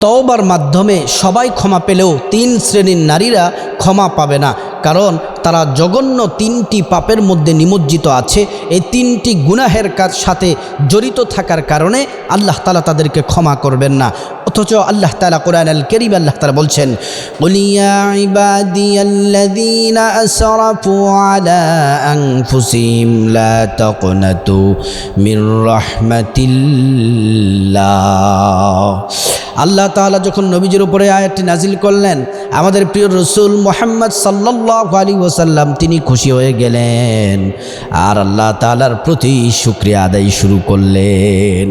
তওবার মাধ্যমে সবাই ক্ষমা পেলেও তিন শ্রেণির নারীরা ক্ষমা পাবে না। কারণ তারা জঘন্য তিনটি পাপের মধ্যে নিমজ্জিত আছে। এই তিনটি গুনাহের কাজ সাথে জড়িত থাকার কারণে আল্লাহ তালা তাদেরকে ক্ষমা করবেন না। অথচ আল্লাহ তালা কোরআন আল করিম আল্লাহ তালা বলছেন "কুলিয়া ইবাদিয়াল্লাযীনা আসরাফু আলা আনফুসিহিম মির রাহমাতিল্লাহ। আল্লাহ তাআলা যখন নবীজির উপরে আয়াতটি নাজিল করলেন, আমাদের প্রিয় রসুল মোহাম্মদ সাল্লাহ আলী ওসাল্লাম তিনি খুশি হয়ে গেলেন। আর আল্লাহ তালার প্রতি শুক্রিয়া আদায় শুরু করলেন।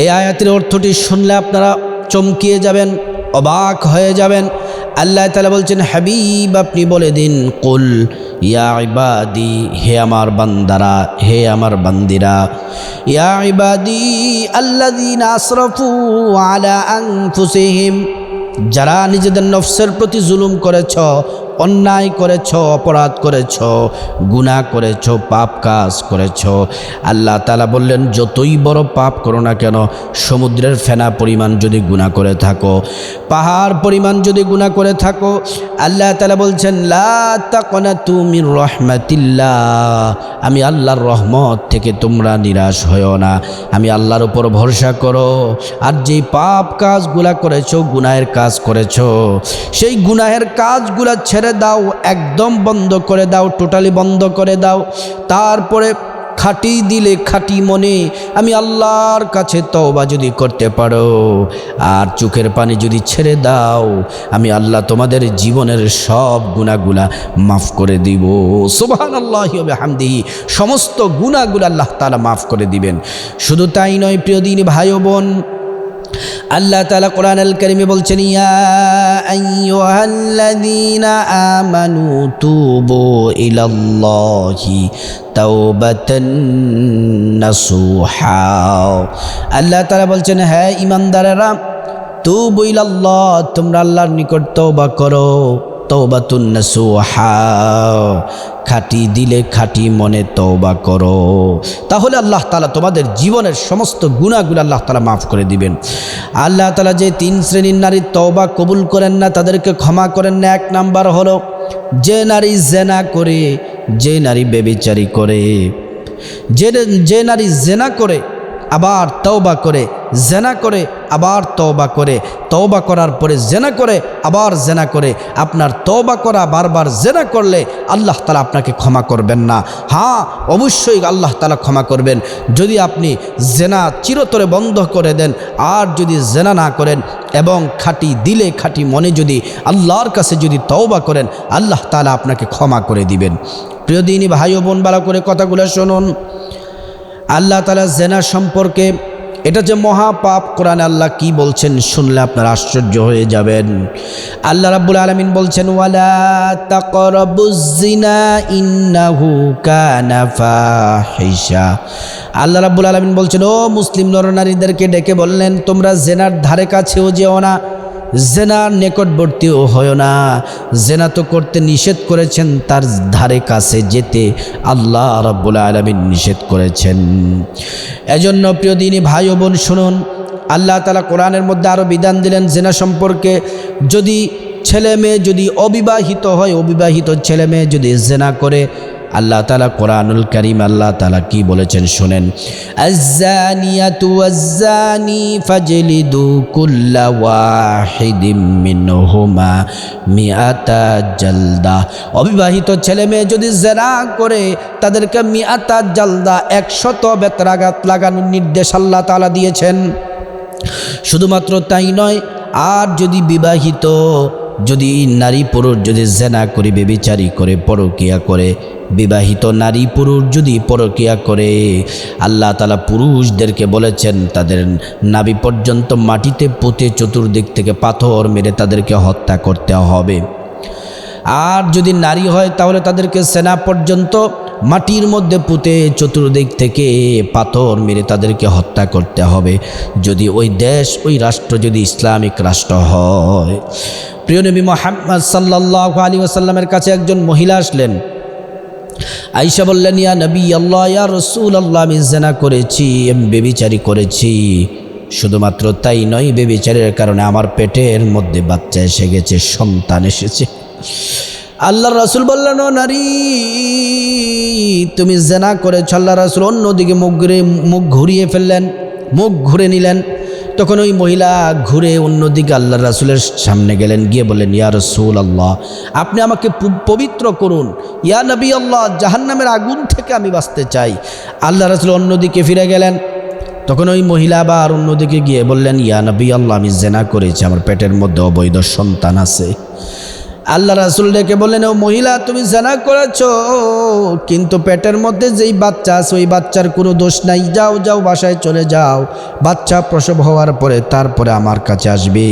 এই আয়াতের অর্থটি শুনলে আপনারা চমকিয়ে যাবেন, অবাক হয়ে যাবেন। আল্লাহ তালা বলছেন, হাবিব, আপনি বলে দিন, কুল, ইয়া ইবাদি, হে আমার বান্দারা, হে আমার বান্দিরা, ইয়া ইবাদি আল্লাদিন আশরফু আলা আনফুসিহিম, যারা নিজেদের নফসের প্রতি জুলুম করেছ অন্যায় করেছ, অপরাধ করেছ, গুনাহ করেছ, পাপ কাজ করেছ। আল্লাহ তালা বললেন, যতই বড় পাপ করো না কেন, সমুদ্রের ফেনা পরিমাণ যদি গুনাহ করে থাকো, পাহাড় পরিমাণ যদি গুনাহ করে থাকো, আল্লাহ তালা বলছেন, লা তাকনা তুমি রহমাতিল্লাহ। আমি আল্লাহর রহমত থেকে তোমরা নিরাশ হয়েও না। আমি আল্লাহর উপর ভরসা করো। আর যেই পাপ কাজগুলা করেছ, গুনাহের কাজ করেছ, সেই গুনাহের কাজগুলা ছেড়ে দাও, একদম বন্ধ করে দাও টোটালি বন্ধ করে দাও। তারপরে খাটি দিলে খাটি মনে আমি আল্লাহর কাছে তওবা যদি করতে পারো, আর চোখের পানি যদি ছেড়ে দাও, আমি আল্লাহ তোমাদের জীবনের সব গুণাগুলা মাফ করে দিব। সোবাহান আল্লাহ হামদিহি সমস্ত গুণাগুলো আল্লাহ তালা মাফ করে দিবেন। শুধু তাই নয়, প্রিয় দিন, ভাই বোন আল্লাহ তালা কোরআন আল করিমে বলছেন, ইয়া আইয়ুহাল্লাযীনা আমানু তুবু ইলাল্লাহি তাওবাতান নাসুহা। আল্লাহ তালা বলছেন হ্যাঁ ইমানদারেরা তুবু ইলাল্লাহ, তোমরা আল্লাহর নিকট তওবা করো। খাটি দিলে খাটি মনে তওবা করো। তাহলে আল্লাহ তালা তোমাদের জীবনের সমস্ত গুণাগুলো আল্লাহ তালা মাফ করে দিবেন। আল্লাহ তালা যে তিন শ্রেণির নারীর তওবা কবুল করেন না, তাদেরকে ক্ষমা করেন না, এক নাম্বার হলো যে নারী জেনা করে, যে নারী বেবিচারি করে। যে যে নারী জেনা করে আবার তওবা করে, জেনা করে, আবার তওবা করে। তওবা করার পরে জেনা করে, আবার জেনা করে। আপনার তওবা করা বারবার জেনা করলে আল্লাহ তালা আপনাকে ক্ষমা করবেন না। হ্যাঁ অবশ্যই আল্লাহ তালা ক্ষমা করবেন। যদি আপনি জেনা চিরতরে বন্ধ করে দেন, আর যদি জেনা না করেন এবং খাটি দিলে, খাটি মনে যদি আল্লাহর কাছে যদি তওবা করেন, আল্লাহ তালা আপনাকে ক্ষমা করে দিবেন। প্রিয় দিনী ভাই ও বোন বালা করে কথাগুলো শুনুন। আল্লাহ তালা জেনা সম্পর্কে, এটা যে মহাপাপ, কোরআন আল্লাহ কি বলছেন শুনলে আপনার আশ্চর্য হয়ে যাবেন। আল্লাহ রাব্বুল আলমিন বলছেন, ওয়ালা আল্লাহ রাব্বুল আলমিন বলছেন ও মুসলিম নরনারীদেরকে ডেকে বললেন তোমরা জেনার ধারে কাছেও যেও না জেনার নিকটবর্তীও হয় না। জেনা তো করতে নিষেধ করেছেন, তার ধারে কাছে যেতে আল্লাহ রব্বুল আলমিন নিষেধ করেছেন। এজন্য প্রিয় দিনী ভাই বোন, শুনুন, আল্লাহ তালা কোরআনের মধ্যে আরও বিধান দিলেন জেনা সম্পর্কে, যদি ছেলে মেয়ে যদি অবিবাহিত হয়, অবিবাহিত ছেলে মেয়ে যদি জেনা করে আল্লাহ তালা কোরআনুল করিম আল্লাহ তালা কি বলেছেন শোনেন অবিবাহিত ছেলে মেয়ে যদি জেনা করে, তাদেরকে মিয়াতা জালদা, একশত বেতরাঘাত লাগানোর নির্দেশ আল্লাহ তালা দিয়েছেন। শুধুমাত্র তাই নয়, আর যদি বিবাহিত যদি নারী পুরুষ যদি জেনা করে বেবিচারি করে, পরকিয়া করে, বিবাহিত নারী পুরুষ যদি পরকিয়া করে, আল্লাহ তালা পুরুষদেরকে বলেছেন, তাদের নাবি পর্যন্ত মাটিতে পুঁতে চতুর্দিক থেকে পাথর মেরে তাদেরকে হত্যা করতে হবে। আর যদি নারী হয়, তাহলে তাদেরকে সেনা পর্যন্ত মাটির মধ্যে পুঁতে চতুর্দিক থেকে পাথর মেরে তাদেরকে হত্যা করতে হবে। যদি ওই দেশ, ওই রাষ্ট্র যদি ইসলামিক রাষ্ট্র হয় প্রিয় নবী মোহাম্মদ সাল্লাহ আলী আসাল্লামের কাছে একজন মহিলা আসলেন। আইসা বললেন, ইয়া নবী, আল্লাহ, ইয়া রসুল আল্লাহ আমি জেনা করেছি, আমি বেবিচারি করেছি। শুধুমাত্র তাই নয় বেবিচারের কারণে আমার পেটের মধ্যে বাচ্চা এসে গেছে, সন্তান এসেছে। আল্লাহ রসুল বললেন, "ও নারী, তুমি জেনা করেছ আল্লাহ রসুল অন্যদিকে মুখ ঘুরে, মুখ ঘুরিয়ে ফেললেন, মুখ ঘুরে নিলেন। তখন ওই মহিলা ঘুরে অন্যদিকে আল্লাহ রাসুলের সামনে গেলেন, গিয়ে বলেন ইয়া রসুল আল্লাহ আপনি আমাকে পবিত্র করুন। ইয়া নবী আল্লাহ জাহান্নামের আগুন থেকে আমি বাঁচতে চাই। আল্লাহ রাসুল অন্যদিকে ফিরে গেলেন। তখন ওই মহিলা আবার অন্যদিকে গিয়ে বললেন, ইয়া নবী আল্লাহ আমি জেনা করেছি, আমার পেটের মধ্যে অবৈধ সন্তান আছে। আল্লাহ রাসুল ডেকে বললেন, ও মহিলা, তুমি জানা করেছ, কিন্তু পেটের মধ্যে যেই বাচ্চা আছে, ওই বাচ্চার কোনো দোষ নাই। যাও যাও, বাসায় চলে যাও। বাচ্চা প্রসব হওয়ার পরে, তারপরে আমার কাছে আসবে।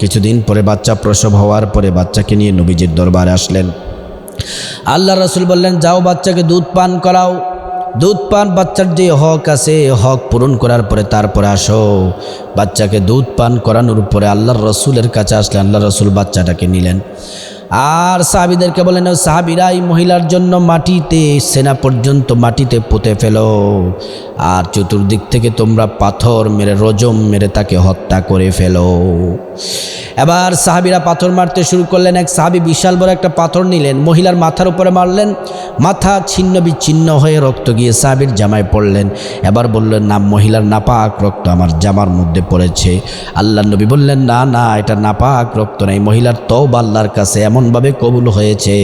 কিছুদিন পরে বাচ্চা প্রসব হওয়ার পরে বাচ্চাকে নিয়ে নবীজির দরবারে আসলেন। আল্লাহ রসুল বললেন, যাও বাচ্চাকে দুধ পান করাও। দুধ পান বাচ্চার যে হক আছে হক পূরণ করার পরে তারপরে আসো। বাচ্চাকে দুধ পান করানোর পরে আল্লাহর রসুলের কাছে আসলে আল্লাহ রসুল বাচ্চাটাকে নিলেন। আর সাহাবিদেরকে বলেন, "ও সাহাবিরা, এই মহিলার জন্য মাটিতে, সেনা পর্যন্ত মাটিতে পুঁতে ফেলো। আর চতুর্দিক থেকে তোমরা পাথর মেরে, রজম মেরে তাকে হত্যা করে ফেলো। এবার সাহাবিরা পাথর মারতে শুরু করলেন, এক সাহাবি বিশাল বড় একটা পাথর নিলেন, মহিলার মাথার উপরে মারলেন, মাথা ছিন্ন বিচ্ছিন্ন হয়ে রক্ত গিয়ে সাহাবির জামায় পড়লেন। এবার বললেন, না, মহিলার নাপাক রক্ত আমার জামার মধ্যে পড়েছে। আল্লাহ নবী বললেন, না না, এটা নাপাক রক্ত নাই, মহিলার তওবা আল্লাহর কাছে এমনভাবে কবুল হয়েছে।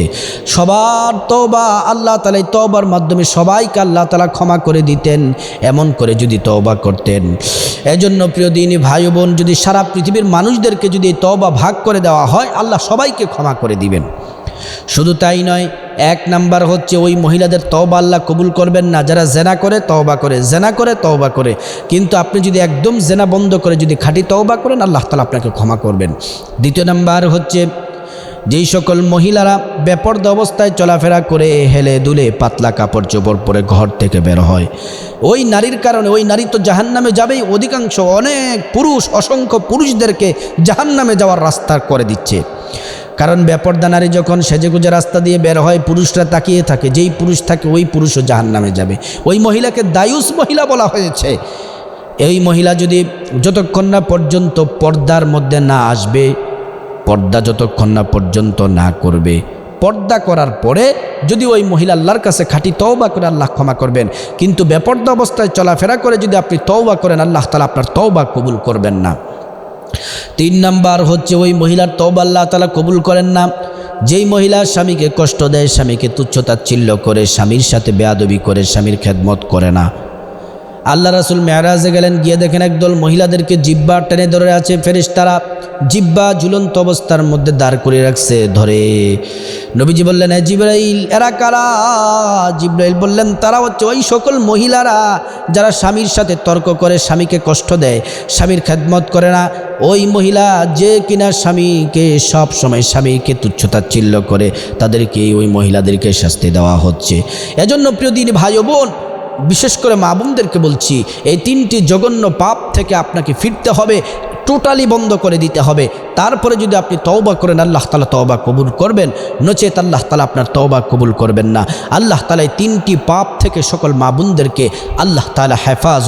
সবার তওবা আল্লাহ তালা এই তওবার মাধ্যমে সবাইকে আল্লাহ তালা ক্ষমা করে দিতেন, এমন করে যদি তওবা করতেন। এজন্য প্রিয় দিনী ভাই বোন, যদি সারা পৃথিবীর মানুষদেরকে যদি তবা ভাগ করে দেওয়া হয়, আল্লাহ সবাইকে ক্ষমা করে দিবেন। শুধু তাই নয়, এক নাম্বার হচ্ছে ওই মহিলাদের তওবা আল্লাহ কবুল করবেন না। যারা জেনা করে, তওবা করে, জেনা করে, তওবা করে। কিন্তু আপনি যদি একদম জেনা বন্ধ করে যদি খাঁটি তওবা করেন, আল্লাহ তালা আপনাকে ক্ষমা করবেন। দ্বিতীয় নাম্বার হচ্ছে যেই সকল মহিলারা বেপর্দ অবস্থায় চলাফেরা করে হেলে দুলে পাতলা কাপড় চোপড় পরে ঘর থেকে বের হয়। ওই নারীর কারণে, ওই নারী তো জাহান্নামে যাবেই। অধিকাংশ অনেক পুরুষ, অসংখ্য পুরুষদেরকে জাহান্নামে যাওয়ার রাস্তা করে দিচ্ছে। কারণ বেপর্দা নারী যখন সেজেগুজে রাস্তা দিয়ে বের হয়, পুরুষরা তাকিয়ে থাকে, যেই পুরুষ থাকে ওই পুরুষও জাহান্নামে যাবে। ওই মহিলাকে দায়ুস মহিলা বলা হয়েছে। এই মহিলা যদি যতক্ষণ না পর্যন্ত পর্দার মধ্যে না আসবে পর্দা যতক্ষণ না পর্যন্ত না করবে। পর্দা করার পরে যদি ওই মহিলা আল্লাহর কাছে খাঁটি তওবা করে আল্লাহ ক্ষমা করবেন, কিন্তু বেপর্দা অবস্থায় চলাফেরা করে যদি আপনি তওবা করেন, আল্লাহ তালা আপনার তওবা কবুল করবেন না। তিন নাম্বার হচ্ছে ওই মহিলার তওবা আল্লাহ তালা কবুল করেন না। যেই মহিলা স্বামীকে কষ্ট দেয়, স্বামীকে তুচ্ছতাচ্ছিল্য করে, স্বামীর সাথে বেয়াদবি করে, স্বামীর খেদমত করে না। আল্লাহ রাসুল মেয়ারাজে গেলেন, গিয়ে দেখেন একদল মহিলাদেরকে জিব্বা টেনে ধরে আছে। ফেরিস তারা জিব্বা ঝুলন্ত অবস্থার মধ্যে দাঁড় করে রাখছে ধরে। নবীজি বললেন "এ জিব্রাইল, এরা কারা? জিব্রাইল বললেন, তারা হচ্ছে ওই সকল মহিলারা যারা স্বামীর সাথে তর্ক করে, স্বামীকে কষ্ট দেয়, স্বামীর খেদমত করে না। ওই মহিলা যে কিনা স্বামীকে সব সময় স্বামীকে তুচ্ছতাচ্ছিল্য করে তাদেরকে ওই মহিলাদেরকে শাস্তি দেওয়া হচ্ছে। এজন্য প্রিয় দিন, ভাই বোন বিশেষ করে মা বোনদেরকে বলছি, এই তিনটি জঘন্য পাপ থেকে আপনাকে ফিরতে হবে, টোটালি বন্ধ করে দিতে হবে। তারপরে যদি আপনি তওবা করেন, আল্লাহ তালা তওবা কবুল করবেন। নচেত আল্লাহ তালা আপনার তওবা কবুল করবেন না। আল্লাহ তালা তিনটি পাপ থেকে সকল মা বোনদেরকে আল্লাহ তালা হেফাজত